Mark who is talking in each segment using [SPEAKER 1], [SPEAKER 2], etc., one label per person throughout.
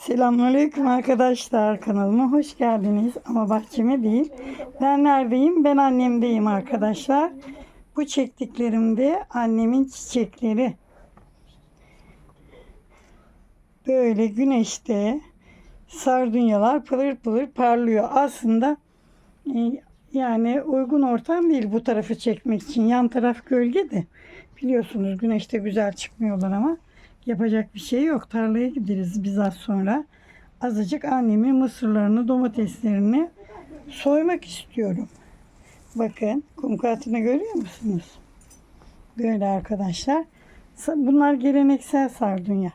[SPEAKER 1] Selamünaleyküm arkadaşlar. Kanalıma hoş geldiniz. Ama bahçeme değil. Ben neredeyim? Ben annemdeyim arkadaşlar. Bu çektiklerim de annemin çiçekleri. Böyle güneşte sardunyalar pılır pılır parlıyor. Aslında e, yani uygun ortam değil bu tarafı çekmek için. Yan taraf gölge de. Biliyorsunuz güneşte güzel çıkmıyorlar ama yapacak bir şey yok. Tarlaya gideriz biz az sonra. Azıcık annemin mısırlarını, domateslerini soymak istiyorum. Bakın kum katını görüyor musunuz? Böyle arkadaşlar. Bunlar geleneksel sardunya.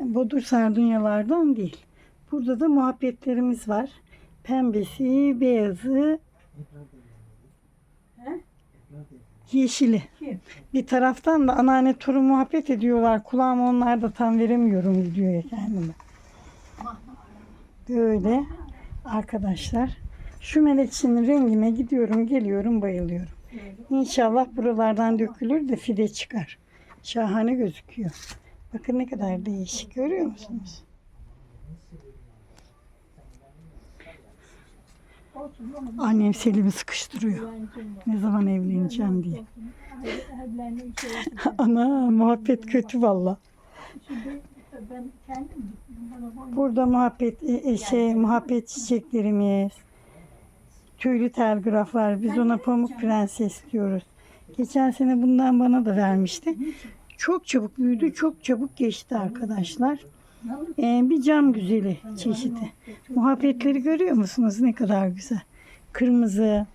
[SPEAKER 1] Bodur sardunyalardan değil. Burada da muhabbetlerimiz var. Pembesi, beyazı, yeşili. Bir taraftan da anneanne torun muhabbet ediyorlar. Kulağıma onlar da tam veremiyorum videoya kendime. Böyle arkadaşlar. Şu menekşenin rengine gidiyorum, geliyorum, bayılıyorum. İnşallah buralardan dökülür de fide çıkar. Şahane gözüküyor. Bakın ne kadar değişik görüyor musunuz? Annem Selim'i sıkıştırıyor. Ne zaman evleneceğim diye. Ana muhabbet kötü valla. Burada muhabbet e, e, şey muhabbet çiçeklerimiz. Tüylü telgraflar. Biz ona pamuk prenses diyoruz. Geçen sene bundan bana da vermişti. Çok çabuk büyüdü, çok çabuk geçti arkadaşlar. Ee, bir cam güzeli çeşidi. Muhabbetleri görüyor musunuz? Ne kadar güzel. Kırmızı,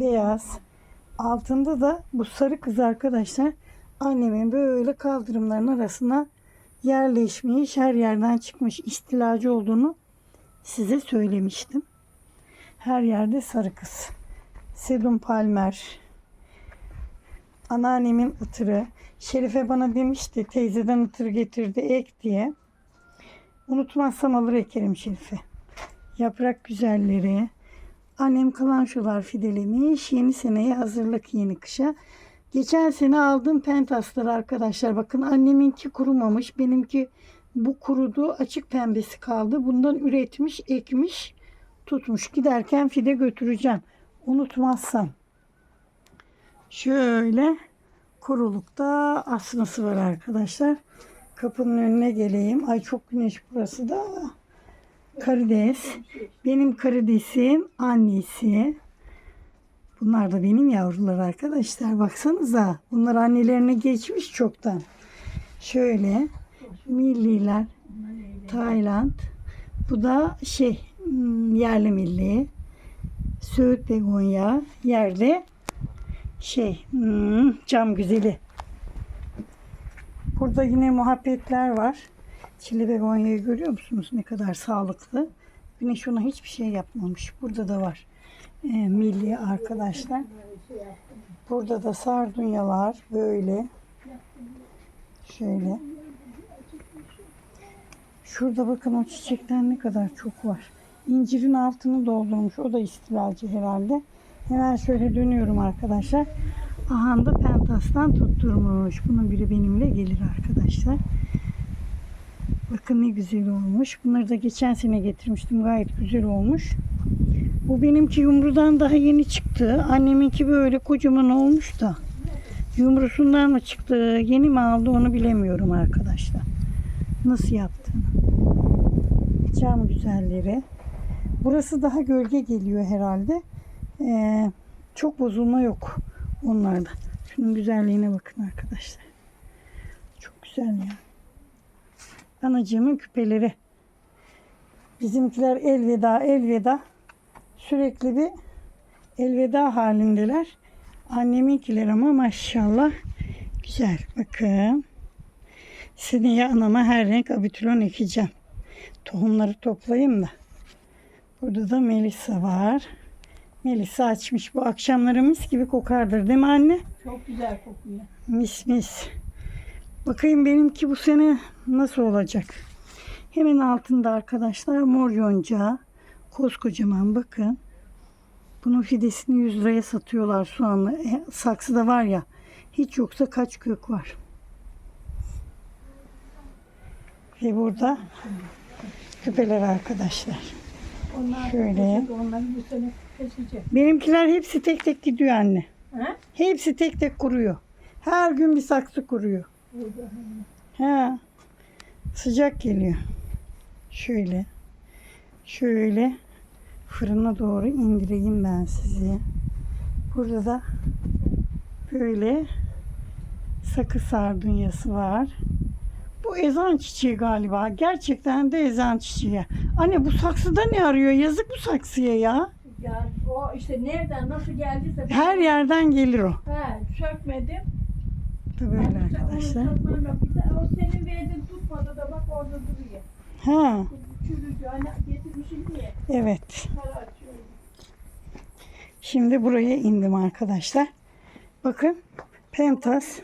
[SPEAKER 1] beyaz. Altında da bu sarı kız arkadaşlar annemin böyle kaldırımların arasına yerleşmiş, her yerden çıkmış istilacı olduğunu size söylemiştim. Her yerde sarı kız. Sedum Palmer. Anneannemin ıtırı. Şerife bana demişti teyzeden ıtır getirdi ek diye. Unutmazsam alır ekerim Şerife. Yaprak güzelleri. Annem kalançolar fidelemiş. Yeni seneye hazırlık yeni kışa. Geçen sene aldığım pentasları arkadaşlar. Bakın anneminki kurumamış. Benimki bu kurudu. Açık pembesi kaldı. Bundan üretmiş, ekmiş, tutmuş. Giderken fide götüreceğim. Unutmazsam. Şöyle kurulukta asması var arkadaşlar. Kapının önüne geleyim. Ay çok güneş burası da. Karides. Benim karidesim annesi. Bunlar da benim yavrular arkadaşlar. Baksanıza. Bunlar annelerine geçmiş çoktan. Şöyle milliler. Tayland. Bu da şey hmm, yerli milli. Söğüt begonya. Yerde şey hmm, cam güzeli. Burada yine muhabbetler var. Çili begonyayı görüyor musunuz? Ne kadar sağlıklı. Güneş ona hiçbir şey yapmamış. Burada da var. Ee, milli arkadaşlar. Burada da sardunyalar böyle. Şöyle. Şurada bakın o çiçekten ne kadar çok var. İncirin altını doldurmuş. O da istilacı herhalde. Hemen şöyle dönüyorum arkadaşlar. Aha da pentastan tutturmuş. Bunun biri benimle gelir arkadaşlar. Bakın ne güzel olmuş. Bunları da geçen sene getirmiştim. Gayet güzel olmuş. Bu benimki yumrudan daha yeni çıktı. Anneminki böyle kocaman olmuş da. Yumrusundan mı çıktı, yeni mi aldı onu bilemiyorum arkadaşlar. Nasıl yaptığını. Cam güzelleri. Burası daha gölge geliyor herhalde. Ee, çok bozulma yok onlarda. Şunun güzelliğine bakın arkadaşlar. Çok güzel ya. Anacığımın küpeleri. Bizimkiler elveda elveda. Sürekli bir elveda halindeler. Anneminkiler ama maşallah güzel. Bakın. Seneye anama her renk abitülon ekeceğim. Tohumları toplayayım da. Burada da Melisa var. Melisa açmış. Bu akşamları mis gibi kokardır değil mi anne?
[SPEAKER 2] Çok güzel kokuyor.
[SPEAKER 1] Mis mis. Bakayım benimki bu sene nasıl olacak. Hemen altında arkadaşlar mor yonca. Koskocaman bakın. Bunun fidesini 100 liraya satıyorlar soğanlı. E, saksıda var ya. Hiç yoksa kaç kök var. Ve burada Küpeler arkadaşlar.
[SPEAKER 2] Onlar
[SPEAKER 1] Şöyle.
[SPEAKER 2] Onları bu sene keseceğim.
[SPEAKER 1] Benimkiler hepsi tek tek gidiyor anne.
[SPEAKER 2] Ha?
[SPEAKER 1] Hepsi tek tek kuruyor. Her gün bir saksı kuruyor. Ha. Sıcak geliyor. Şöyle. Şöyle fırına doğru indireyim ben sizi. Burada da böyle sakız sardunyası var. Bu ezan çiçeği galiba. Gerçekten de ezan çiçeği. Anne bu saksıda ne arıyor? Yazık bu saksıya ya.
[SPEAKER 2] O işte nereden nasıl geldiyse.
[SPEAKER 1] Her yerden gelir o.
[SPEAKER 2] Ha, sökmedim.
[SPEAKER 1] Tabii öyle arkadaşlar.
[SPEAKER 2] Bir de o senin verdiğin tutmadı da bak orada duruyor.
[SPEAKER 1] Ha,
[SPEAKER 2] Çürücü hani getirmişim diye.
[SPEAKER 1] evet. Şimdi buraya indim arkadaşlar. Bakın pentas.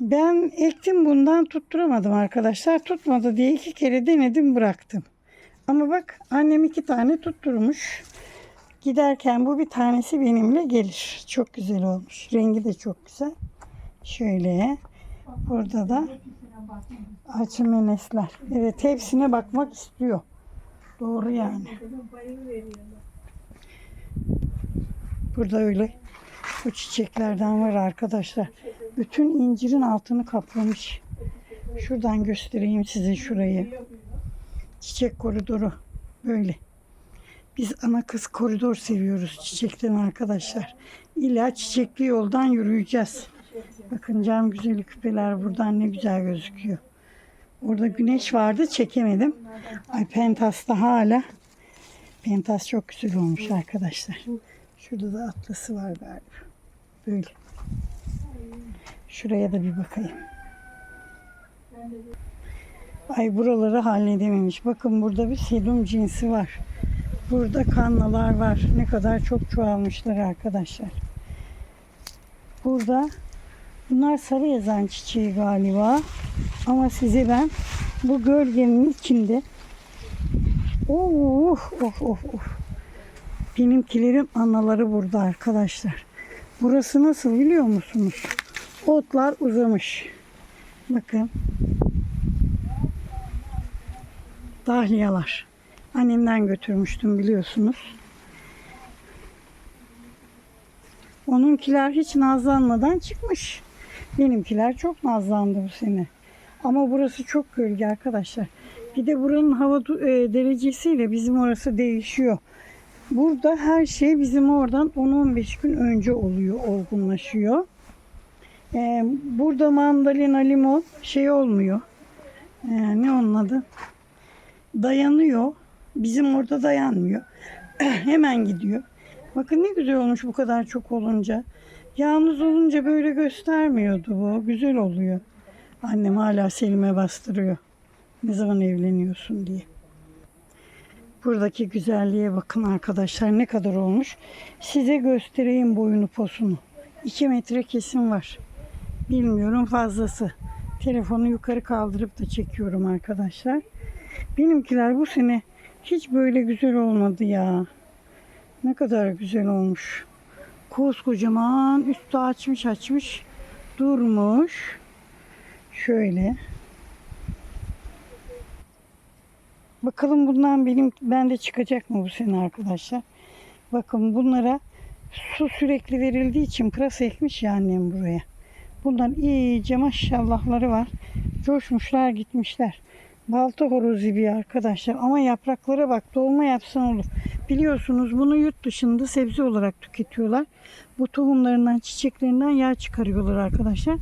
[SPEAKER 1] Ben ektim bundan tutturamadım arkadaşlar. Tutmadı diye iki kere denedim bıraktım. Ama bak annem iki tane tutturmuş. Giderken bu bir tanesi benimle gelir. Çok güzel olmuş. Rengi de çok güzel. Şöyle. Burada da açımenesler. Evet hepsine bakmak istiyor. Doğru yani. Burada öyle bu çiçeklerden var arkadaşlar. Bütün incirin altını kaplamış. Şuradan göstereyim size şurayı. Çiçek koridoru böyle. Biz ana kız koridor seviyoruz çiçekten arkadaşlar. İlla çiçekli yoldan yürüyeceğiz. Bakın cam güzeli küpeler buradan ne güzel gözüküyor. Orada güneş vardı çekemedim. Ay pentasta hala. Pentas çok güzel olmuş arkadaşlar. Şurada da atlası var galiba. Böyle. Şuraya da bir bakayım. Ay buraları halledememiş. Bakın burada bir sedum cinsi var. Burada kanlalar var. Ne kadar çok çoğalmışlar arkadaşlar. Burada bunlar sarı yazan çiçeği galiba. Ama size ben bu gölgenin içinde Oh, oh, oh, oh. Benimkilerin anaları burada arkadaşlar. Burası nasıl biliyor musunuz? Otlar uzamış. Bakın. Dahliyalar. Annemden götürmüştüm biliyorsunuz. Onunkiler hiç nazlanmadan çıkmış. Benimkiler çok nazlandı bu sene. Ama burası çok gölge arkadaşlar. Bir de buranın hava e, derecesiyle bizim orası değişiyor. Burada her şey bizim oradan 10-15 gün önce oluyor, olgunlaşıyor. E, burada mandalina, limon şey olmuyor. E, ne onun adı? Dayanıyor. Bizim orada dayanmıyor. Hemen gidiyor. Bakın ne güzel olmuş bu kadar çok olunca. Yalnız olunca böyle göstermiyordu bu. Güzel oluyor. Annem hala Selim'e bastırıyor. Ne zaman evleniyorsun diye. Buradaki güzelliğe bakın arkadaşlar ne kadar olmuş. Size göstereyim boyunu posunu. 2 metre kesim var. Bilmiyorum fazlası. Telefonu yukarı kaldırıp da çekiyorum arkadaşlar. Benimkiler bu sene hiç böyle güzel olmadı ya. Ne kadar güzel olmuş. Koskocaman üstü açmış açmış durmuş. Şöyle. Bakalım bundan benim bende çıkacak mı bu sene arkadaşlar? Bakın bunlara su sürekli verildiği için pırasa ekmiş ya annem buraya. Bundan iyice maşallahları var. Coşmuşlar gitmişler. Balta horoz gibi arkadaşlar. Ama yapraklara bak dolma yapsan olur. Biliyorsunuz bunu yurt dışında sebze olarak tüketiyorlar. Bu tohumlarından, çiçeklerinden yağ çıkarıyorlar arkadaşlar.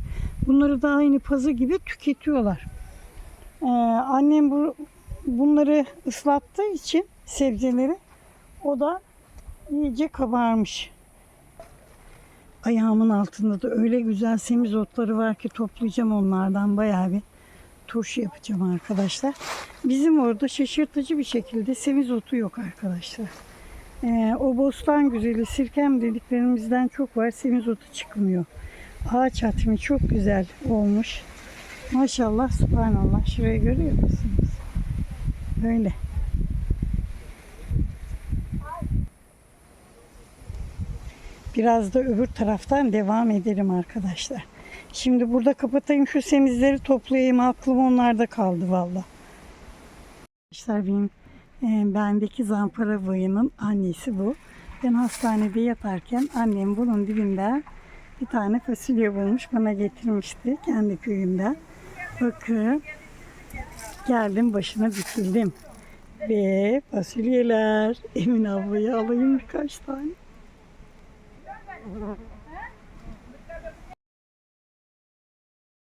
[SPEAKER 1] Bunları da aynı pazı gibi tüketiyorlar. Ee, annem bu bunları ıslattığı için sebzeleri o da iyice kabarmış. Ayağımın altında da öyle güzel semizotları var ki toplayacağım onlardan bayağı bir turşu yapacağım arkadaşlar. Bizim orada şaşırtıcı bir şekilde semizotu yok arkadaşlar. Ee, o bostan güzeli sirkem dediklerimizden çok var. Semizotu çıkmıyor. Ağaç atımı çok güzel olmuş. Maşallah subhanallah. Şurayı görüyor musunuz? Böyle. Biraz da öbür taraftan devam edelim arkadaşlar. Şimdi burada kapatayım şu semizleri toplayayım. Aklım onlarda kaldı valla. Arkadaşlar benim e, bendeki zampara boyunun annesi bu. Ben hastanede yatarken annem bunun dibinde bir tane fasulye bulmuş bana getirmişti kendi köyünde. Bakın geldim başına dikildim. Ve fasulyeler Emin ablaya alayım birkaç tane.